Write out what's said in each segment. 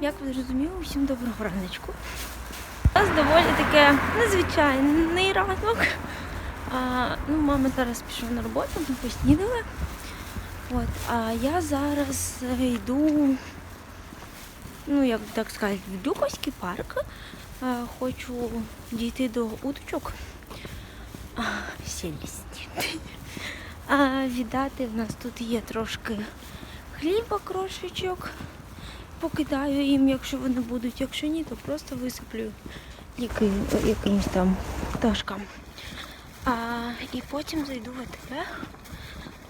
як ви зрозуміли, усім доброго раночку. У нас доволі таке незвичайний ранок. А, ну, мама зараз пішла на роботу, ми поснідали. От, а я зараз йду, ну як так сказати, в Дюковський парк. А, хочу дійти до уточок. А, віддати в нас тут є трошки хліба, крошечок. Покидаю їм, якщо вони будуть. Якщо ні, то просто висиплю які, якимось там пташкам. А, і потім зайду в АТБ,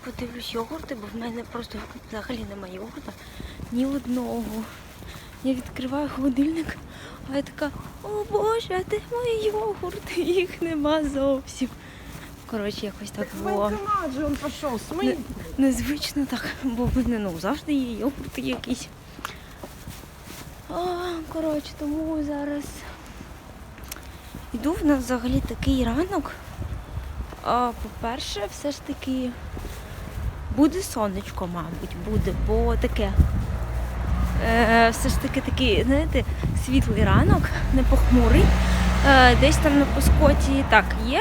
подивлюсь йогурти, бо в мене просто взагалі немає йогурта ні одного. Я відкриваю холодильник, а я така, о Боже, а де мої йогурти? Їх нема зовсім. Коротше, якось так було. Пошел, с моим. Незвично так, бо в мене ну, завжди є йогурти якісь. А, коротше, тому зараз йду в нас взагалі такий ранок. А, по-перше, все ж таки буде сонечко, мабуть, буде, бо таке. Е, все ж таки такий, знаєте, світлий ранок, не похмурий. Е, десь там на Поскоті так є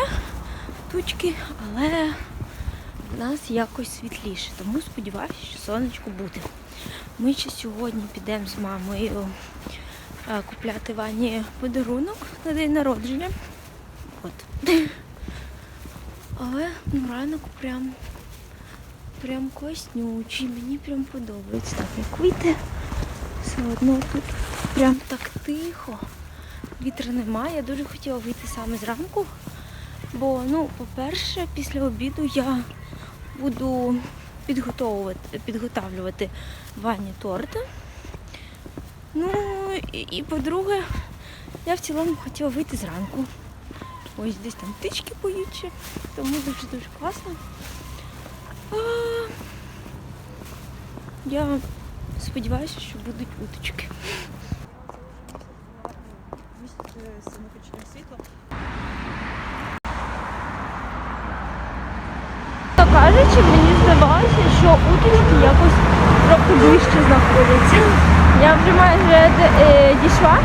тучки, але в нас якось світліше, тому сподіваюся, що сонечко буде. Ми ще сьогодні підемо з мамою е, купляти Вані подарунок на день народження. От. Але ну, ранок прям, прям коснючий, мені прям подобається. Так, як вийти, все одно тут прям так тихо. Вітру немає. Я дуже хотіла вийти саме зранку. Бо, ну, по-перше, після обіду я буду підготовувати, підготавлювати ванні торти. Ну, і, і по-друге, я в цілому хотіла вийти зранку. Ось десь там птички поють тому дуже-дуже класно. А, я сподіваюся, що будуть уточки. То кажучи, мені здавалося, що уточки якось трохи ближче знаходяться. Я вже майже е, дійшла,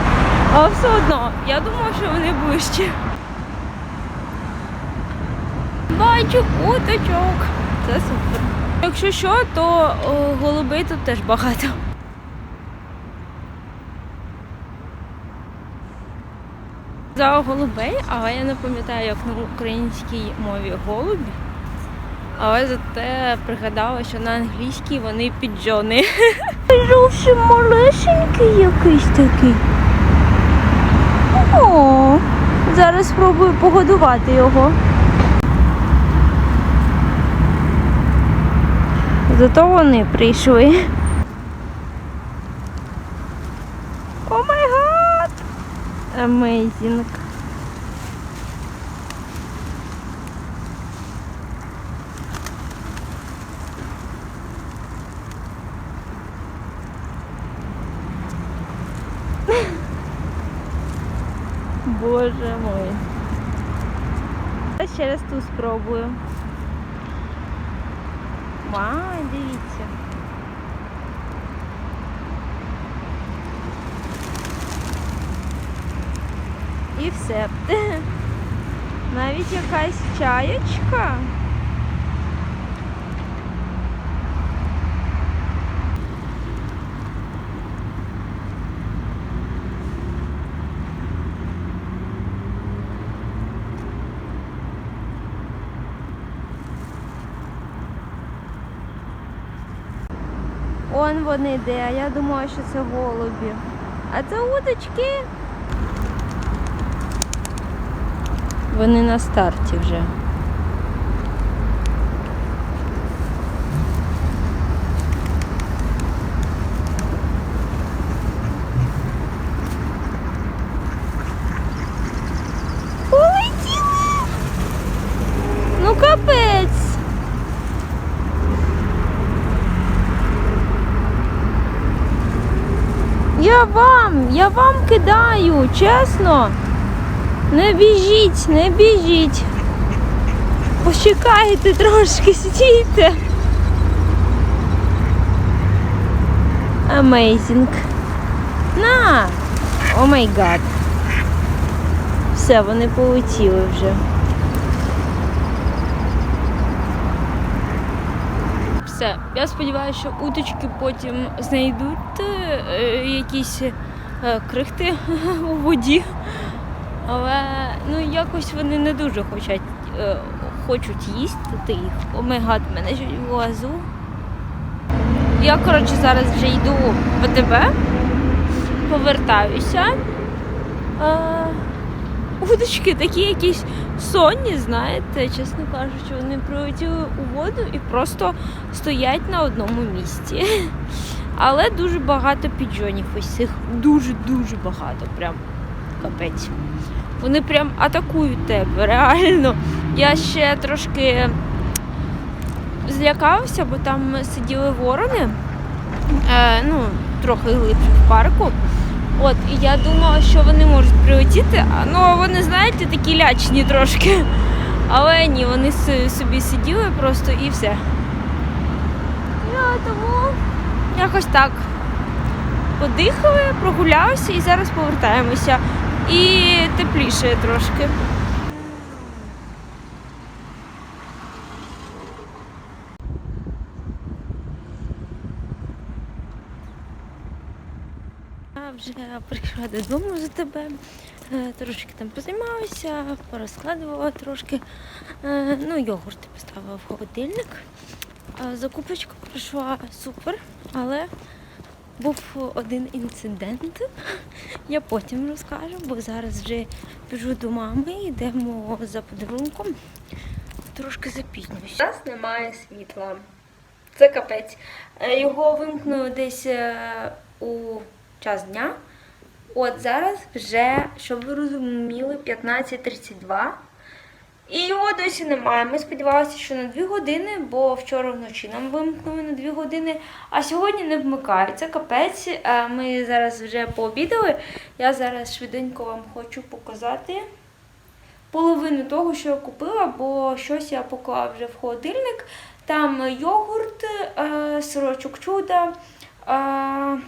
але все одно, я думала, що вони ближче. Бачу уточок. Це супер. Якщо що, то голубей тут теж багато. За голубей, але я не пам'ятаю, як на українській мові голубі. Але зате пригадала, що на англійській вони піджони. Зовсім малесенький якийсь такий. О, зараз спробую погодувати його. Зато вони прийшли. О май гад! Amazing. Боже мой. Я ще раз ту спробую. Ма, дивіться. І все. Навіть якась чаєчка. Он йде, а я думала, що це голубі. А це удочки. Вони на старті вже. Полетіли! Ну капець! Я вам, я вам кидаю, чесно. Не біжіть, не біжіть. Почекайте трошки, стійте. Amazing. На! О май гад. Все, вони полетіли вже. Все, я сподіваюся, що уточки потім знайдуть е, якісь крихти у воді. Але ну якось вони не дуже хочуть, е, хочуть їсти їх. О май гад, мене ж глазу. Я, коротше, зараз вже йду в АТБ, повертаюся. Е, удочки такі якісь сонні, знаєте, чесно кажучи, вони прилетіли у воду і просто стоять на одному місці. Але дуже багато піджонів ось цих. Дуже-дуже багато. Прям капець. Вони прям атакують тебе, реально. Я ще трошки злякався, бо там сиділи ворони, е, ну, трохи глибше в парку. От, і я думала, що вони можуть прилетіти, ну вони, знаєте, такі лячні трошки. Але ні, вони собі сиділи просто і все. Я тому якось так подихали, прогулялися і зараз повертаємося. І тепліше трошки. Я вже прийшла додому за тебе. Е, Трошки там позаймалася, порозкладувала трошки. Е, Ну, йогурти поставила в холодильник. Е, Закупочка пройшла супер, але був один інцидент. Я потім розкажу, бо зараз вже біжу до мами, йдемо за подарунком. Трошки запізнююсь. У нас немає світла. Це капець. Е, Його вимкнули десь е, у час дня. От зараз вже, щоб ви розуміли, 15.32. І його досі немає. Ми сподівалися, що на 2 години, бо вчора вночі нам вимкнули на 2 години, а сьогодні не вмикається. Капець. Е, Ми зараз вже пообідали. Я зараз швиденько вам хочу показати половину того, що я купила, бо щось я поклала вже в холодильник. Там йогурт, е, сирочок чуда, е,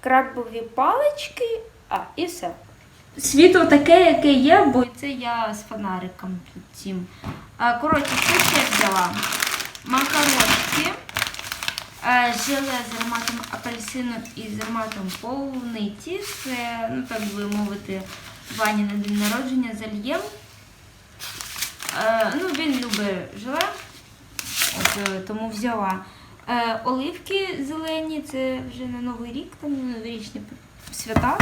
крабові палички, а і все. Світло таке, яке є, бо це я з фонариком тут цим. Коротше, що ще взяла? Макаронки, желе з ароматом апельсину і з ароматом полуниці. Це, ну так би мовити, Вані на день народження зальєм. Ну, він любить желе, от, е, тому взяла. Е, оливки зелені, це вже на Новий рік, там на новорічні свята.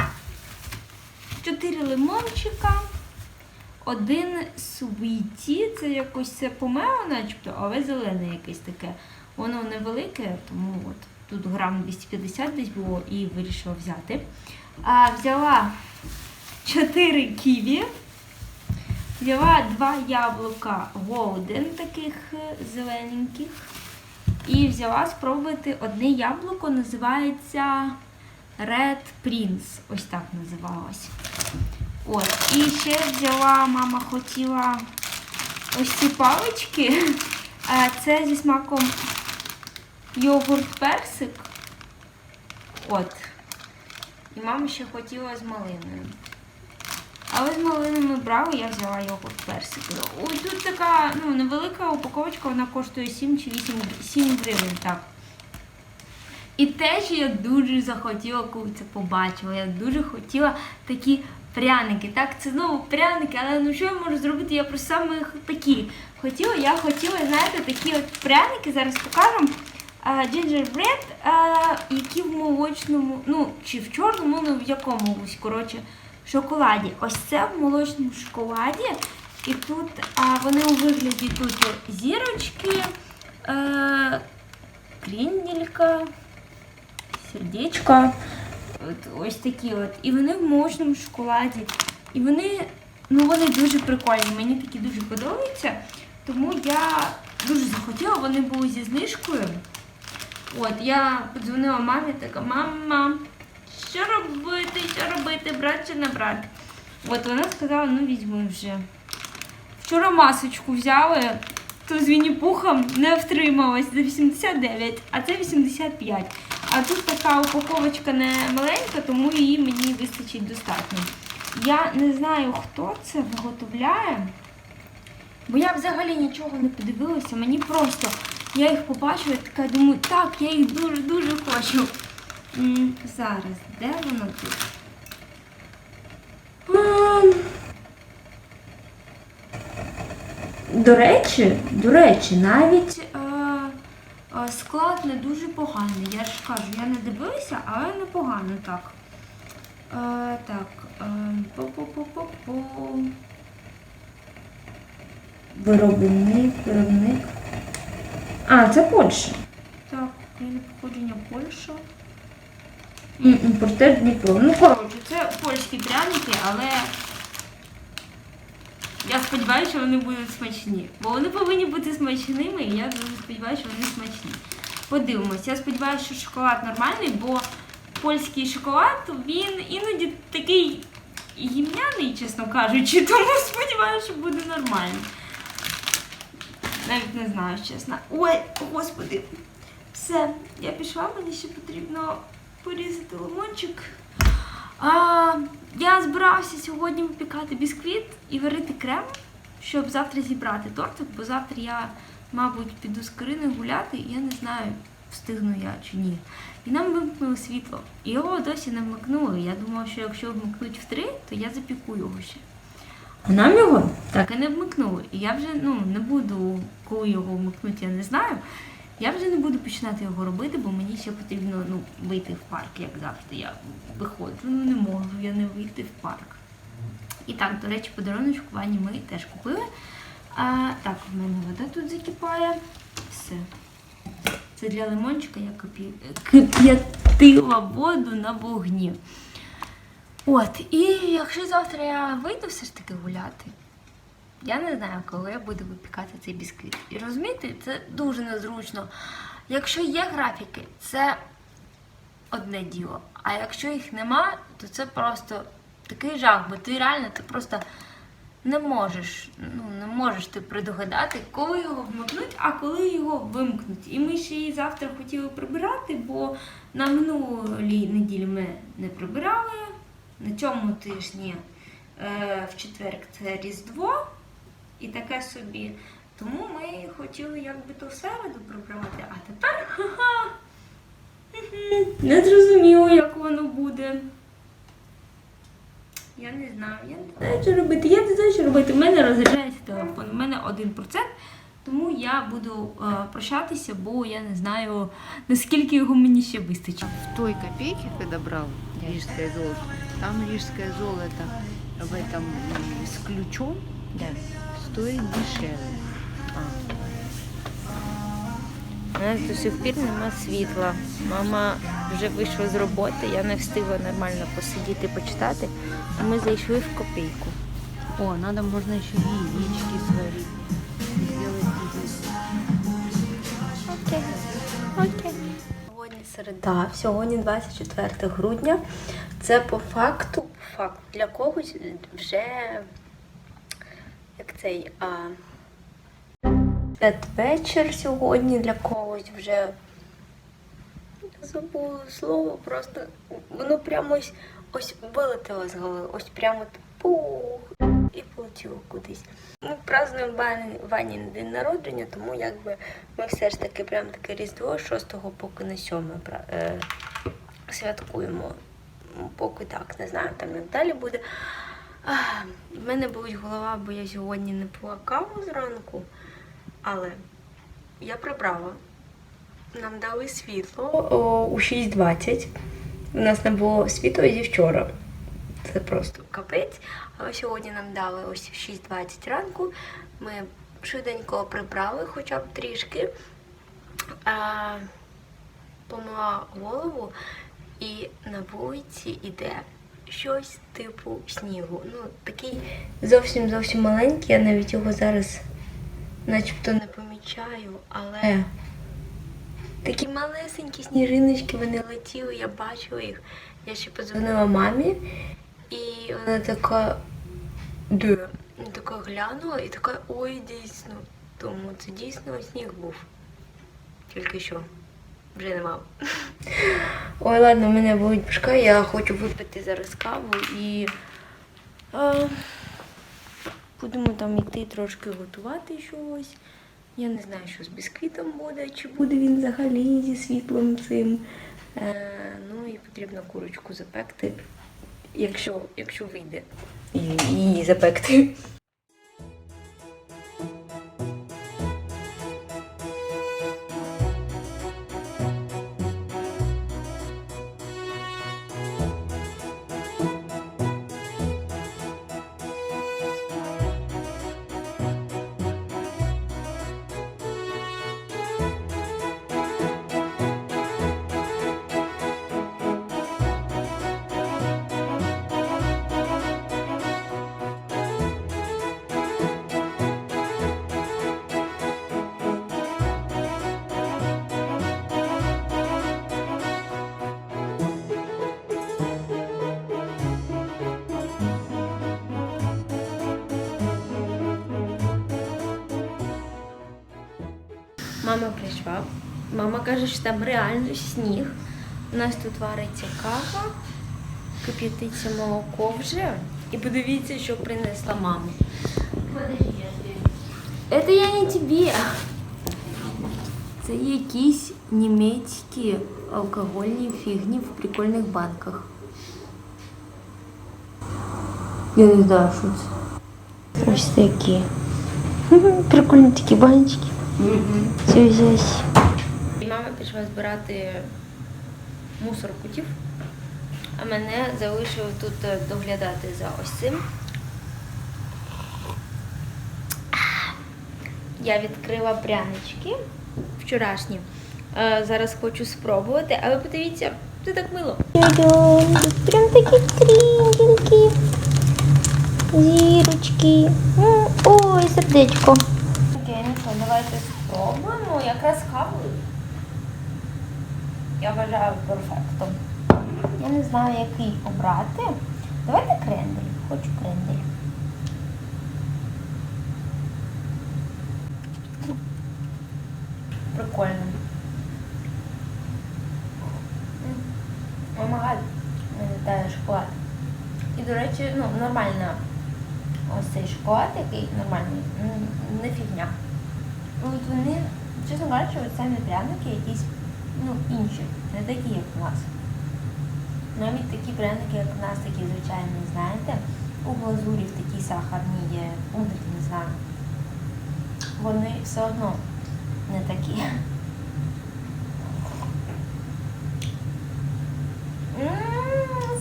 Чотири лимончика, один суїті, це якось це помело, начебто, але зелене якесь таке. Воно невелике, тому от тут грам 250 десь було і вирішила взяти. А, взяла 4 ківі, взяла два яблука Golden, таких е, зелененьких. І взяла спробувати одне яблуко, називається Red Prince. Ось так називалось. От. І ще взяла, мама хотіла ось ці палички. Це зі смаком йогурт персик. От. І мама ще хотіла з малиною. Але з малиною ми брали, я взяла йогурт персик. Ось тут така ну, невелика упаковочка, вона коштує 7 чи 8 7 гривень. так. І теж я дуже захотіла, коли це побачила. Я дуже хотіла такі пряники. Так, це знову пряники, але ну що я можу зробити? Я просто саме такі хотіла. Я хотіла, знаєте, такі от пряники, зараз покажу. Gingerbread, які в молочному, ну, чи в чорному, ну в якому ось, коротше, шоколаді. Ось це в молочному шоколаді. І тут а, вони у вигляді тут зірочки, е, сердечко. От, ось такі от. І вони в молочному шоколаді. І вони, ну вони дуже прикольні. Мені такі дуже подобаються. Тому я дуже захотіла, вони були зі знижкою. От, я подзвонила мамі, така, мама, що робити, що робити, брати чи не брати? От вона сказала, ну візьми вже. Вчора масочку взяли, то з Вінні-Пухом не втрималась за 89, а це 85. А тут така упаковочка не маленька, тому її мені вистачить достатньо. Я не знаю, хто це виготовляє, бо я взагалі нічого не подивилася. Мені просто я їх побачила і така думаю, так, я їх дуже-дуже хочу. Зараз, де воно тут? До речі, до речі, навіть склад не дуже поганий. Я ж кажу, я не дивилася, але непогано так. Е, так. Е, по-по-по-по-по. Виробник, виробник. А, це Польща. Так, походження Польща. Імпортер Дніпро. Ну, коротше, це польські пряники, але я сподіваюся, що вони будуть смачні. Бо вони повинні бути смачними, і я дуже сподіваюся, що вони смачні. Подивимось. Я сподіваюся, що шоколад нормальний, бо польський шоколад він іноді такий гімняний, чесно кажучи, тому сподіваюся, що буде нормально. Навіть не знаю, чесно. Ой, господи. Все, я пішла, мені ще потрібно порізати лимончик. А, я збирався сьогодні випікати бісквіт і варити крем, щоб завтра зібрати тортик, бо завтра я, мабуть, піду з Кариною гуляти, і я не знаю, встигну я чи ні. І нам вимкнули світло. І його досі не вмикнули. Я думала, що якщо вмикнуть в три, то я запіку його ще. А нам його так і не вмикнули. І я вже ну, не буду, коли його вмикнуть, я не знаю. Я вже не буду починати його робити, бо мені ще потрібно ну, вийти в парк, як завжди. Я виходжу, ну не можу я не вийти в парк. І так, до речі, подарунок Вані ми теж купили. А, так, в мене вода тут закипає. Все. Це для лимончика я кип'ятила воду на вогні. От, і якщо завтра я вийду все ж таки гуляти, я не знаю, коли я буду випікати цей бісквіт. І розумієте, це дуже незручно. Якщо є графіки, це одне діло. А якщо їх нема, то це просто такий жах, бо ти реально ти просто не можеш, ну не можеш ти предугадати, коли його вмикнуть, а коли його вимкнуть. І ми ще і завтра хотіли прибирати, бо на минулій неділі ми не прибирали. На цьому тижні е, в четвер це Різдво і таке собі. Тому ми хотіли якби то в середу прибрати, а тепер ха-ха. Не зрозуміло, як воно буде. Я не знаю, я не знаю, що робити. Я не знаю, що робити. У мене розряджається телефон. У мене 1%, тому я буду е, прощатися, бо я не знаю, наскільки його мені ще вистачить. В той копейке, когда брал рижское золото, там рижское золото в этом с ключом стоит дешевле. У нас до сих пір нема світла. Мама вже вийшла з роботи, я не встигла нормально посидіти, почитати, а ми зайшли в копійку. О, надо можно еще яички сварить. Сделать. Окей. Окей. Сьогодні середа, сьогодні 24 грудня. Це по факту, по факту для когось вже як цей а, святвечір сьогодні для когось вже забула слово, просто воно прямо ось, ось вилетіло з голови, ось прямо пух і полетіло кудись. Ми празднуємо Вані, Вані день народження, тому якби ми все ж таки прям таке різдво 6 поки на 7 е, святкуємо. Поки так, не знаю, там як далі буде. В мене болить голова, бо я сьогодні не пила каву зранку, але я прибрала. Нам дали світло о, у 6.20. У нас не було світла зі вчора. Це просто капець. Але сьогодні нам дали ось 6.20 ранку. Ми швиденько прибрали хоча б трішки. А, помила голову і на вулиці іде щось типу снігу. Ну, такий зовсім зовсім маленький, я навіть його зараз начебто не помічаю, але такі малесенькі сніжиночки, вони летіли, я бачила їх. Я ще подзвонила мамі, і вона така, де? Така глянула і така, ой, дійсно. Тому це дійсно сніг був. Тільки що. вже нема. Ой, ладно, в мене болить башка, я хочу випити зараз каву і а, будемо там йти трошки готувати щось. Я не знаю, що з бісквітом буде, чи буде він взагалі зі світлом цим. Е, ну і потрібно курочку запекти, якщо, якщо вийде і її запекти. Прийшла. Мама каже, що там реально сніг. У нас тут вариться кава, кип'ятиться молоко вже. І подивіться, що принесла мама. Це я не тобі. Це якісь німецькі алкогольні фігні в прикольних банках. Я не знаю, що це. Ось такі. Прикольні такі баночки. Все здесь. Мама пішла збирати мусор кутів, а мене залишив тут е, доглядати за ось цим. Я відкрила прянички вчорашні. Е, Зараз хочу спробувати, але подивіться, це так мило. Прям такі трінкінькі. Зірочки. Ой, сердечко. Давайте спробуємо. Якраз каву. Я вважаю перфектом. Я не знаю, який обрати. Давайте крендель. Хочу крендель. Прикольно. Омагаль. Це шоколад. І, до речі, ну, нормальна ось цей шоколад, який нормальний, не фігня. От вони, чесно кажучи, от самі пряники якісь ну, інші, не такі, як у нас. Навіть такі пряники, як у нас, такі звичайні, знаєте, у глазурі в такій сахарній є, пункти, не знаю. Вони все одно не такі.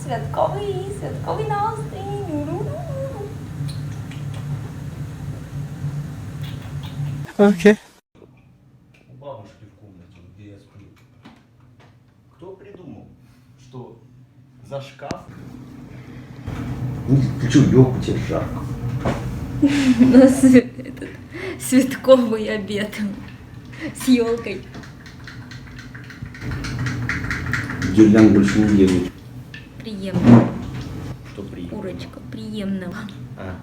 Святковий, святковий настрій. Окей. У бабушки в комнате, где я сплю. Кто придумал, что за шкаф... Ты что, ёб, тебе жарко. У нас этот святковый обед с елкой. Гирлянд больше не делают. Приємно. Что приехал? Курочка, приємно. А,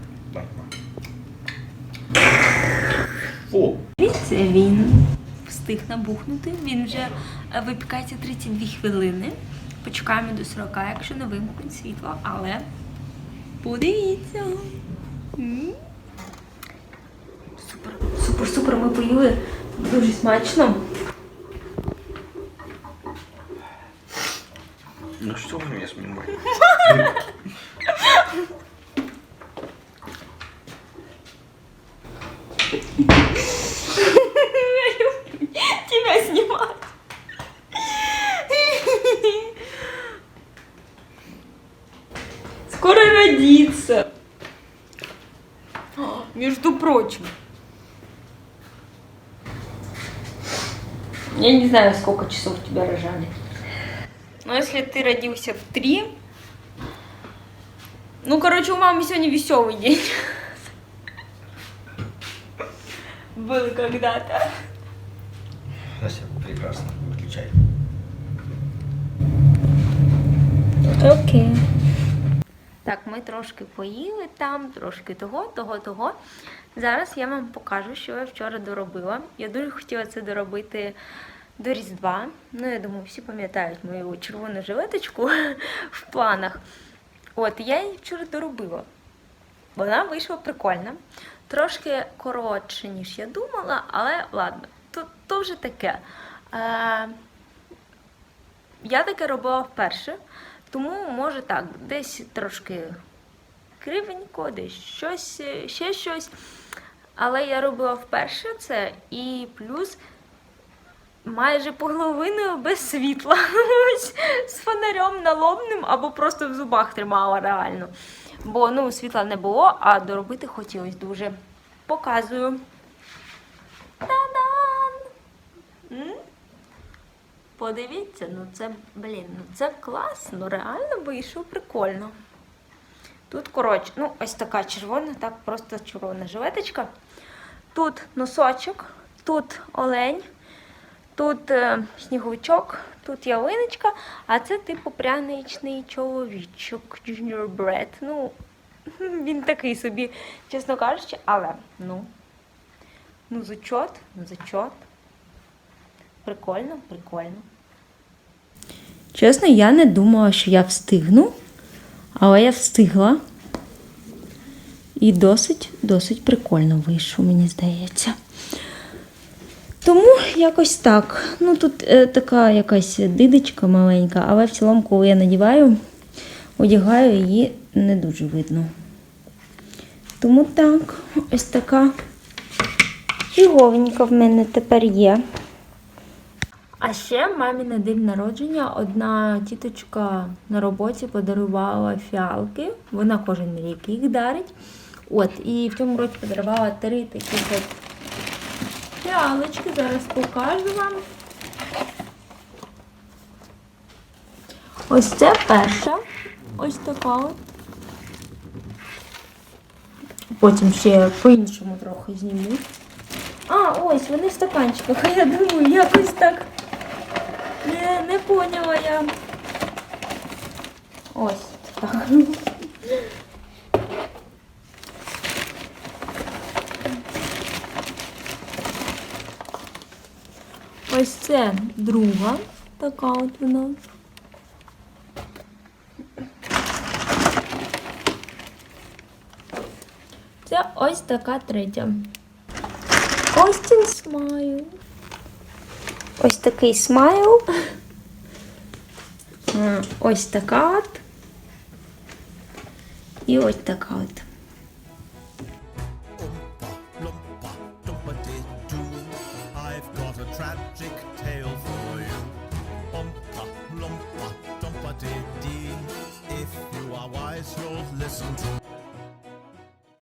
він встиг набухнути. Він вже е, випікається 32 хвилини. Почекаємо до 40, якщо не вимкнуть світло, але подивіться. Супер, супер, супер. Ми поїли дуже смачно. Ну что вы меня снимаете? Я не знаю, сколько часов тебя рожали. Но если ты родился в три... Ну, короче, у мамы сегодня веселый день. Был когда-то. Настя, прекрасно. Выключай. Окей. Так, ми трошки поїли там, трошки того, того, того. Зараз я вам покажу, що я вчора доробила. Я дуже хотіла це доробити до Різдва. Ну, я думаю, всі пам'ятають мою червону жилеточку в планах. От, я її вчора доробила. Вона вийшла прикольна. Трошки коротше, ніж я думала, але ладно, то, то вже таке. Е, я таке робила вперше, тому може так, десь трошки кривенько, десь щось, ще щось. Але я робила вперше це і плюс майже половиною без світла. З фонарем налобним або просто в зубах тримала реально. Бо ну, світла не було, а доробити хотілося дуже. Показую. Та-дан! Подивіться, ну це, блін, ну це класно, реально вийшло прикольно. Тут, коротше, ну, ось така червона, так, просто червона жилеточка. Тут носочок, тут олень, тут е, сніговичок, тут ялиночка, а це типу пряничний чоловічок, gingerbread. Ну, він такий собі, чесно кажучи, але ну. Ну, зачот, ну зачот. Прикольно, прикольно. Чесно, я не думала, що я встигну, але я встигла. І досить, досить прикольно вийшло, мені здається. Тому якось так. Ну, тут е, така якась дидочка маленька, але в цілому, коли я надіваю, одягаю її не дуже видно. Тому так, ось така фіговенька в мене тепер є. А ще мамі на день народження одна тіточка на роботі подарувала фіалки. Вона кожен рік їх дарить. От, і в цьому році подарувала три такі от фіалочки. Зараз покажу вам. Ось це перша. Ось така от. Потім ще по-іншому трохи зніму. А, ось, вони в стаканчиках. А я думаю, якось так. Не, не поняла я. Ось так. Ось це друга, така от вона. Це ось така третя. Остін смайл. Ось такий смайл. Ось така от. І ось така от.